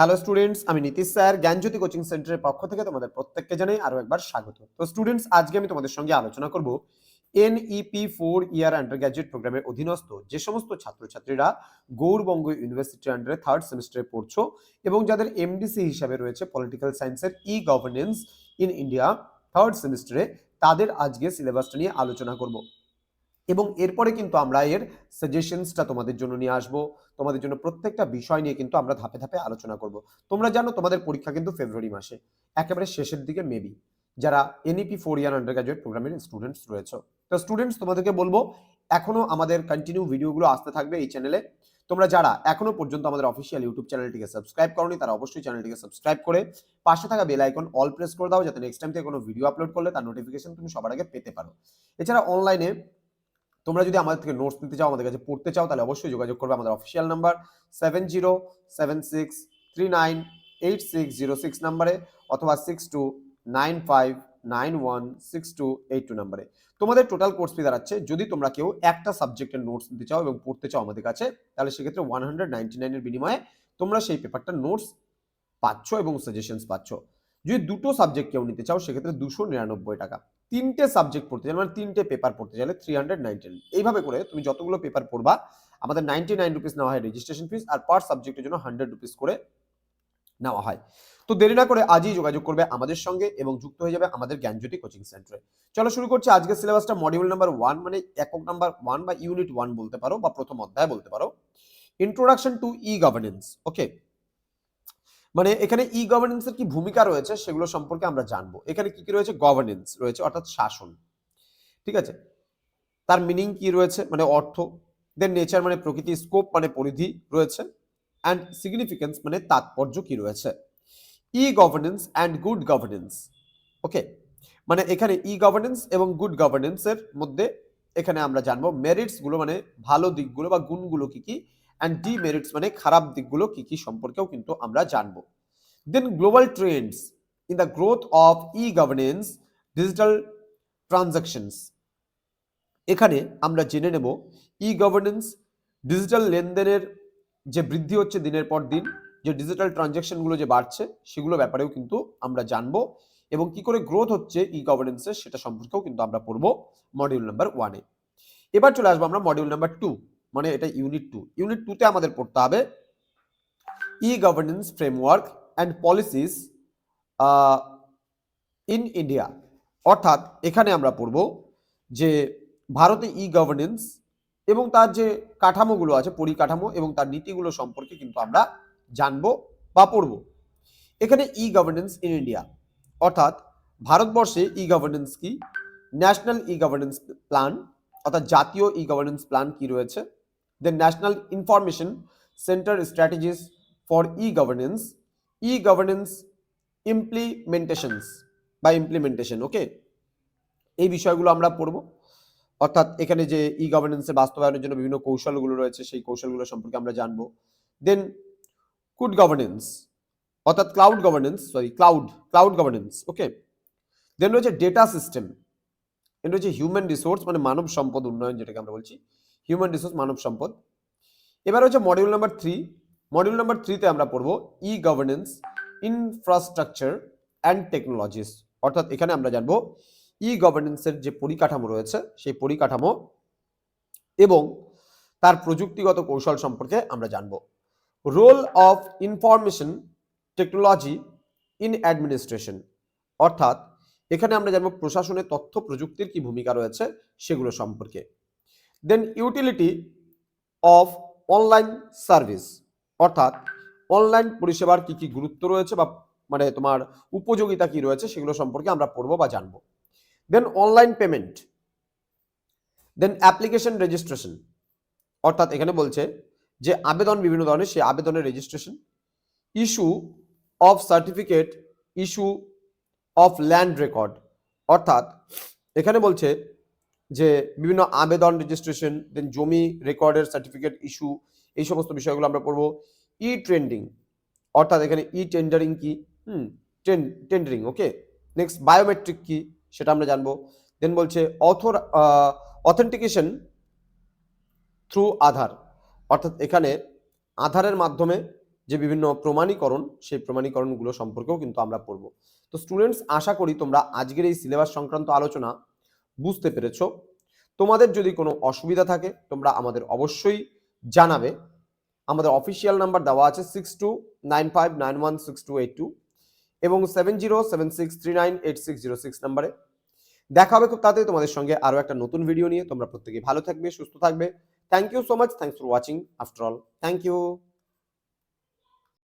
Hello students আমি Nitish sir, জ্ঞানজ্যোতি coaching সেন্টারের পক্ষ থেকে তোমাদের প্রত্যেককে জানাই আরও একবার স্বাগত। তো স্টুডেন্টস আজকে আমি তোমাদের সঙ্গে আলোচনা করব NEP four year under graduate প্রোগ্রামের অধীনস্থ যে সমস্ত ছাত্রছাত্রীরা গৌরবঙ্গ ইউনিভার্সিটির আন্ডারে থার্ড সেমিস্টারে পড়ছো এবং যাদের এমডিসি হিসাবে রয়েছে পলিটিক্যাল সায়েন্সের E governance in India third সেমিস্টারে তাদের আজকে সিলেবাসটা নিয়ে আলোচনা করব। এবং এরপরে কিন্তু আমরা এর সাজেশনসটা তোমাদের জন্য নিয়ে আসব। তোমাদের জন্য প্রত্যেকটা বিষয় নিয়ে কিন্তু আমরা ধাপে ধাপে আলোচনা করব। তোমরা জানো তোমাদের পরীক্ষা কিন্তু ফেব্রুয়ারি মাসে। একেবারে শেষের দিকে মেবি যারা NEP four year under graduate প্রোগ্রামের স্টুডেন্টস রয়েছে। তো স্টুডেন্টস তোমাদেরকে বলব, এখনও আমাদের কন্টিনিউ ভিডিওগুলো আসতে থাকবে এই চ্যানেলে তোমরা যারা এখনও পর্যন্ত আমাদের অফিসিয়াল ইউটিউব চ্যানেলটিকে সাবস্ক্রাইব করনি, তারা অবশ্যই চ্যানেলটিকে সাবস্ক্রাইব করে পাশে থাকা বেল আইকন অল প্রেস করে দাও, যাতে নেক্সট টাইম থেকে কোনো ভিডিও আপলোড করলে তার নোটিফিকেশন তুমি সবার আগে পেতে পারো। এছাড়া অনলাইনে তোমরা যদি আমাদের থেকে নোটস নিতে চাও, আমাদের কাছে পড়তে চাও, তাহলে অবশ্যই যোগাযোগ করবে আমাদের official number seven zero seven six three nine eight six zero six নাম্বারে অথবা six two nine five nine one six two eight two নাম্বারে। তোমাদের টোটাল কোর্স ফি দাঁড়াচ্ছে। যদি তোমরা কেউ একটা সাবজেক্টের নোটস নিতে চাও এবং পড়তে চাও আমাদের কাছে, তাহলে সেক্ষেত্রে ওয়ান হান্ড্রেড নাইনটি নাইনের বিনিময়ে তোমরা সেই পেপারটার নোটস পাচ্ছ এবং সাজেশনস পাচ্ছ। যদি দুটো সাবজেক্ট কেউ নিতে চাও, সেক্ষেত্রে দুশো নিরানব্বই টাকা। তিনটে সাবজেক্ট পড়তে চাইলে মানে তিনটে পেপার পড়তে চাইলে থ্রি হান্ড্রেড এইভাবে করে তুমি যতগুলো পেপার পড়বা, আমাদের নাইনটি নাইন রুপিস নেওয়া হয় রেজিস্ট্রেশন ফিস আর পার সাবজেক্টের জন্য হান্ড্রেড রুপিস করে নেওয়া হয়। তো দেরি না করে আজই যোগাযোগ করবে আমাদের সঙ্গে এবং যুক্ত হয়ে যাবে আমাদের জ্ঞানজ্যোতি কোচিং সেন্টারে চলো শুরু করছি আজকের সিলেবাসটা মডিউল নাম্বার ওয়ান মানে একক নাম্বার ওয়ান বা ইউনিট ওয়ান বলতে পারো বা প্রথম অধ্যায় বলতে পারো। Introduction to E governance okay মানে এখানে ই গভর্নেন্সের কি ভূমিকা রয়েছে সেগুলো সম্পর্কে আমরা জানব। এখানে কি কি রয়েছে? গভর্নেন্স রয়েছে, অর্থাৎ শাসন। ঠিক আছে? তার মিনিং কি রয়েছে? মানে অর্থ। দেন নেচার মানে প্রকৃতি স্কোপ মানে পরিধি রয়েছে। অ্যান্ড সিগনিফিকেন্স মানে তাৎপর্য কি রয়েছে? E governance and good governance okay মানে এখানে ই গভর্নেন্স এবং গুড গভর্নেন্সের মধ্যে এখানে আমরা জানব মেরিটসগুলো মানে ভালো দিকগুলো বা গুণগুলো কি কি অ্যান্ড ডিমেরিটস মানে খারাপ দিকগুলো কি কি সম্পর্কেও কিন্তু আমরা জানব। Then global trends in the growth of E governance digital transactions এখানে আমরা জেনে নেব ই গভর্নেন্স ডিজিটাল লেনদেনের যে বৃদ্ধি হচ্ছে দিনের পর দিন, যে ডিজিটাল ট্রানজাকশনগুলো যে বাড়ছে, সেগুলো ব্যাপারেও কিন্তু আমরা জানব এবং কি করে গ্রোথ হচ্ছে ই গভর্নেন্সের সেটা সম্পর্কেও কিন্তু আমরা পড়ব মডিউল নাম্বার ওয়ানে এবার চলে আসব আমরা মডিউল নাম্বার টু মানে এটা ইউনিট টু ইউনিট টুতে আমাদের পড়তে হবে E governance framework and policies in India অর্থাৎ এখানে আমরা পড়ব যে ভারতে ই গভর্নেন্স এবং তার যে কাঠামোগুলো আছে, পরিকাঠামো এবং তার নীতিগুলো সম্পর্কে কিন্তু আমরা জানব বা পড়ব। এখানে ই গভর্নেন্স ইন ইন্ডিয়া অর্থাৎ ভারতবর্ষে ই গভর্নেন্স কি? ন্যাশনাল ই গভর্নেন্স প্ল্যান অর্থাৎ জাতীয় ই গভর্নেন্স প্ল্যান কি রয়েছে? Information centre strategies for E governance E governance implementations বা ইমপ্লিমেন্টেশন ওকে এই বিষয়গুলো আমরা পড়ব। অর্থাৎ এখানে যে ই গভর্নেন্সের বাস্তবায়নের জন্য বিভিন্ন কৌশলগুলো রয়েছে, সেই কৌশলগুলো সম্পর্কে আমরা জানব। দেন গুড গভর্নেন্স অর্থাৎ cloud governance sorry cloud cloud governance okay then রয়েছে ডেটা সিস্টেম দেন রয়েছে হিউম্যান রিসোর্স মানে মানব সম্পদ উন্নয়ন যেটাকে আমরা বলছি। হিউম্যান রিসোর্স মানব সম্পদ। এবার হচ্ছে module number three module number থ্রিতে আমরা পড়ব E governance infrastructure and technologies অর্থাৎ এখানে আমরা জানব ই গভর্নেন্সের যে পরিকাঠামো রয়েছে, সেই পরিকাঠামো এবং তার প্রযুক্তিগত কৌশল সম্পর্কে আমরা জানব। Role of information technology in administration অর্থাৎ এখানে আমরা জানব প্রশাসনে তথ্য প্রযুক্তির কি ভূমিকা রয়েছে সেগুলো সম্পর্কে। Then utility of online service অর্থাৎ অনলাইন পরিষেবার কি কি গুরুত্ব রয়েছে বা মানে তোমার উপযোগিতা কি রয়েছে সেগুলো সম্পর্কে আমরা পড়ব বা জানব। Then online payment then application registration অর্থাৎ এখানে বলছে যে আবেদন বিভিন্ন ধরনের, সেই আবেদনের registration issue of certificate issue of land record অর্থাৎ এখানে বলছে যে বিভিন্ন আবেদন রেজিস্ট্রেশন দেন জমি রেকর্ডের সার্টিফিকেট ইস্যু এই সমস্ত বিষয়গুলো আমরা পড়ব। ই ট্রেন্ডিং অর্থাৎ এখানে ই টেন্ডারিং কি? হুম টেন্ডারিং ওকে নেক্সট বায়োমেট্রিক কি? সেটা আমরা জানব। দেন বলছে অথর অথেন্টিকেশন থ্রু আধার, অর্থাৎ এখানে আধারের মাধ্যমে যে বিভিন্ন প্রমাণীকরণ, সেই প্রমাণীকরণগুলো সম্পর্কেও কিন্তু আমরা পড়ব। তো স্টুডেন্টস আশা করি তোমরা আজকের এই সিলেবাস সংক্রান্ত আলোচনা বুঝতে পেরেছ। তোমাদের যদি কোনো অসুবিধা থাকে, তোমরা আমাদের অবশ্যই জানাবে। আমাদের অফিসিয়াল নাম্বার দেওয়া আছে six two nine five nine one six two eight two এবং seven zero seven six three nine eight six zero six নাম্বারে দেখা হবে খুব তাড়াতাড়ি তোমাদের সঙ্গে আরও একটা নতুন ভিডিও নিয়ে। তোমরা প্রত্যেকে ভালো থাকবে, সুস্থ থাকবে। Thank you so much thanks for watching after all thank you